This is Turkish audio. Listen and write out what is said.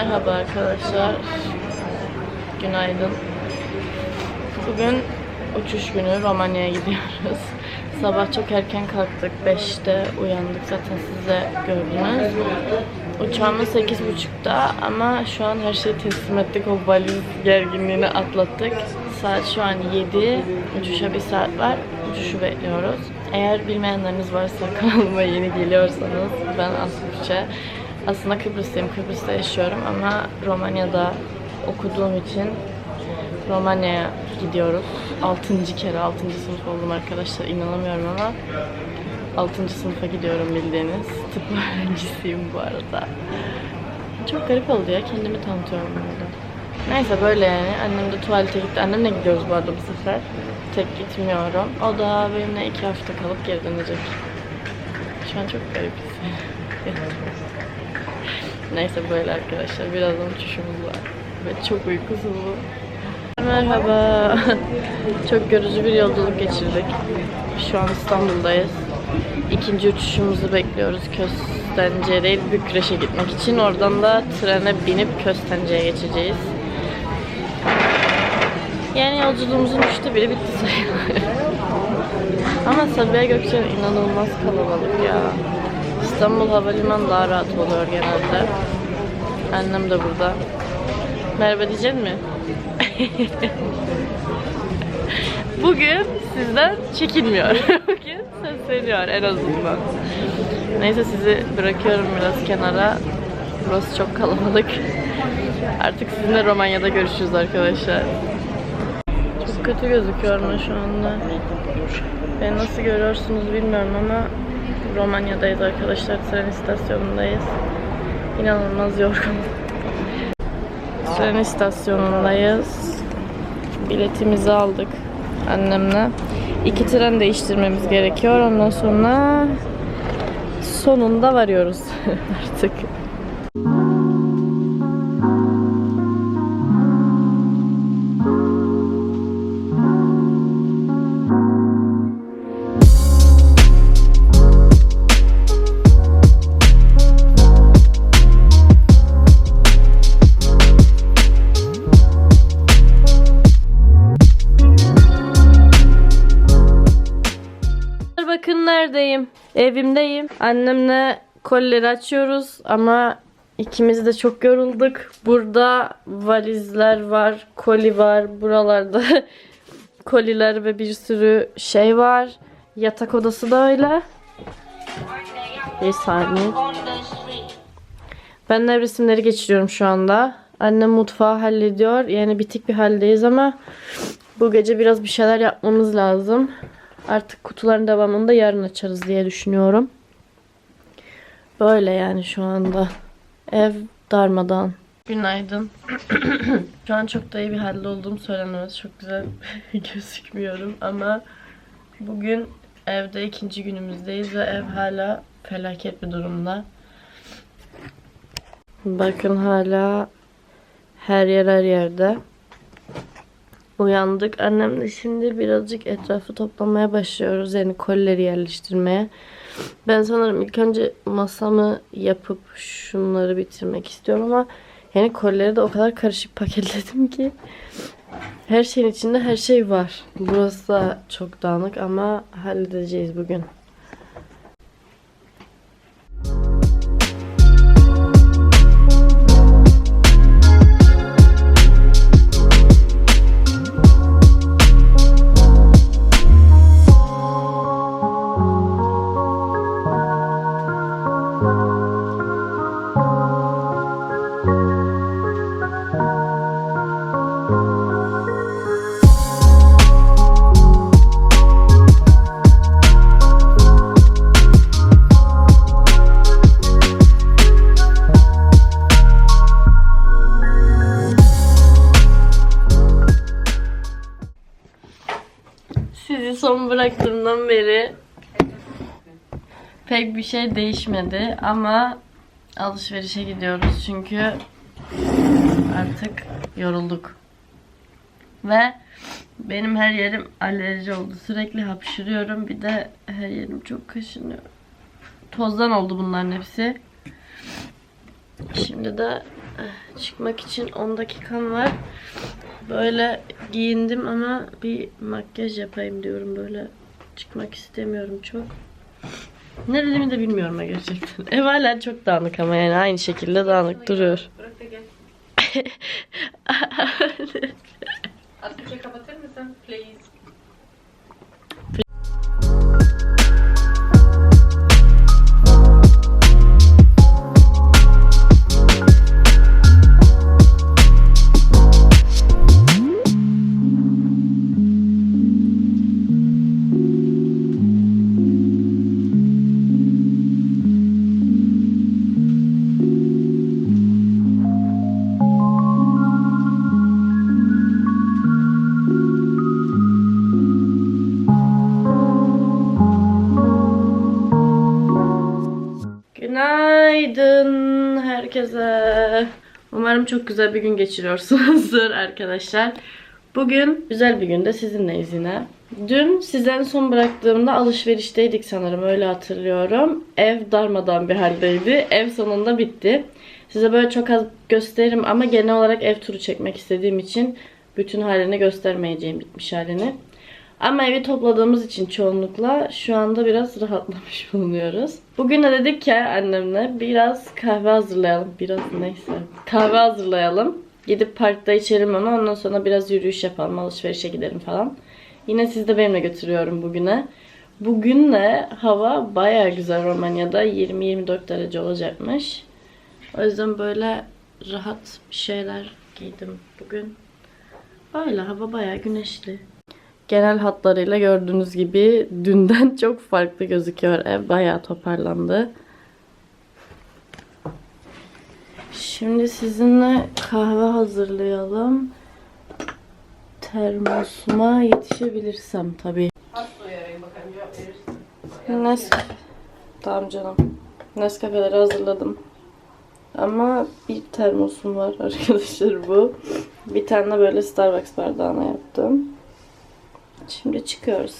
Merhaba arkadaşlar. Günaydın. Bugün uçuş günü Romanya'ya gidiyoruz. Sabah çok erken kalktık. 5'te uyandık zaten siz de gördünüz. Uçağımız 8.30'da ama şu an her şeyi teslim ettik. O valiz gerginliğini atlattık. Saat şu an 7. Uçuşa bir saat var. Uçuşu bekliyoruz. Eğer bilmeyenleriniz varsa kanalıma yeni geliyorsanız ben Aslı. Aslında Kıbrıslıyım. Kıbrıs'ta yaşıyorum ama Romanya'da okuduğum için Romanya'ya gidiyoruz. 6. kere 6. sınıf oldum arkadaşlar. İnanamıyorum ama 6. sınıfa gidiyorum bildiğiniz. Tıp öğrencisiyim bu arada. Çok garip oldu ya. Kendimi tanıtıyorum burada. Neyse böyle yani. Annem de tuvalete gitti. Annemle gidiyoruz bu arada bu sefer. Tek gitmiyorum. O da benimle iki hafta kalıp geri dönecek. Şu an çok garip hissediyorum. Neyse böyle arkadaşlar. Birazdan uçuşumuz var. Ve çok uykusuzum. Merhaba. Çok yorucu bir yolculuk geçirdik. Şu an İstanbul'dayız. İkinci uçuşumuzu bekliyoruz Köstence değil Bükreş'e gitmek için. Oradan da trene binip Köstence'ye geçeceğiz. Yani yolculuğumuzun üçte biri bitti sayılır. Ama Sabiha Gökçen inanılmaz kalabalık ya. İstanbul Havalimanı daha rahat oluyor genelde. Annem de burada. Merhaba diyecek mi? Bugün sizden çekinmiyor. Bugün sesleniyor en azından. Neyse sizi bırakıyorum biraz kenara. Burası çok kalabalık. Artık sizinle Romanya'da görüşürüz arkadaşlar. Çok kötü gözüküyorum ben şu anda. Beni nasıl görüyorsunuz bilmiyorum ama Romanya'dayız arkadaşlar. Tren istasyonundayız. İnanılmaz yorgunum. Tren istasyonundayız. Biletimizi aldık annemle. İki tren değiştirmemiz gerekiyor. Ondan sonra sonunda varıyoruz artık. Evimdeyim. Annemle kolileri açıyoruz ama ikimiz de çok yorulduk. Burada valizler var, koli var. Buralarda koliler ve bir sürü şey var. Yatak odası da öyle. Bir saniye. Ben de resimleri geçiriyorum şu anda. Annem mutfağı hallediyor. Yani bitik bir haldeyiz ama bu gece biraz bir şeyler yapmamız lazım. Artık kutuların devamını da yarın açarız diye düşünüyorum. Böyle yani şu anda. Ev darmadan. Günaydın. şu an çok da iyi bir halde olduğum söylenemez. Çok güzel gözükmüyorum ama bugün evde ikinci günümüzdeyiz ve ev hala felaket bir durumda. Bakın hala her yer her yerde. Uyandık. Annemle şimdi birazcık etrafı toplamaya başlıyoruz. Yani kolileri yerleştirmeye. Ben sanırım ilk önce masamı yapıp şunları bitirmek istiyorum ama yani kolileri de o kadar karışık paketledim ki her şeyin içinde her şey var. Burası da çok dağınık ama halledeceğiz bugün. Son bıraktığımdan beri pek bir şey değişmedi ama alışverişe gidiyoruz çünkü artık yorulduk. Ve benim her yerim alerji oldu. Sürekli hapşırıyorum. Bir de her yerim çok kaşınıyor. Tozdan oldu bunların hepsi. Şimdi de Eh, Çıkmak için 10 dakikam var. Böyle giyindim ama bir makyaj yapayım diyorum böyle. Çıkmak istemiyorum çok. Ne dediğimi de bilmiyorum ha gerçekten. Ev hala çok dağınık ama yani aynı şekilde dağınık duruyor. Bırak da gel. Ateşi kapatır mısın? Please. Günaydın herkese. Umarım çok güzel bir gün geçiriyorsunuzdur arkadaşlar. Bugün güzel bir günde sizinleyiz yine. Dün size en son bıraktığımda alışverişteydik sanırım öyle hatırlıyorum. Ev darmadan bir haldeydi. Ev sonunda bitti. Size böyle çok az gösteririm ama genel olarak ev turu çekmek istediğim için bütün halini göstermeyeceğim bitmiş halini. Ama evi topladığımız için çoğunlukla şu anda biraz rahatlamış bulunuyoruz. Bugün de dedik ki annemle biraz kahve hazırlayalım. Biraz neyse. Kahve hazırlayalım. Gidip parkta içelim onu. Ondan sonra biraz yürüyüş yapalım. Alışverişe gidelim falan. Yine sizi de benimle götürüyorum bugüne. Bugün de hava baya güzel Romanya'da. 20-24 derece olacakmış. O yüzden böyle rahat bir şeyler giydim bugün. Öyle hava baya güneşli genel hatlarıyla gördüğünüz gibi dünden çok farklı gözüküyor. Ev bayağı toparlandı. Şimdi sizinle kahve hazırlayalım. Termosuma yetişebilirsem tabii. Nescafe. Tamam canım. Nescafe'leri hazırladım. Ama bir termosum var arkadaşlar bu. Bir tane böyle Starbucks bardağına yaptım. Şimdi çıkıyoruz.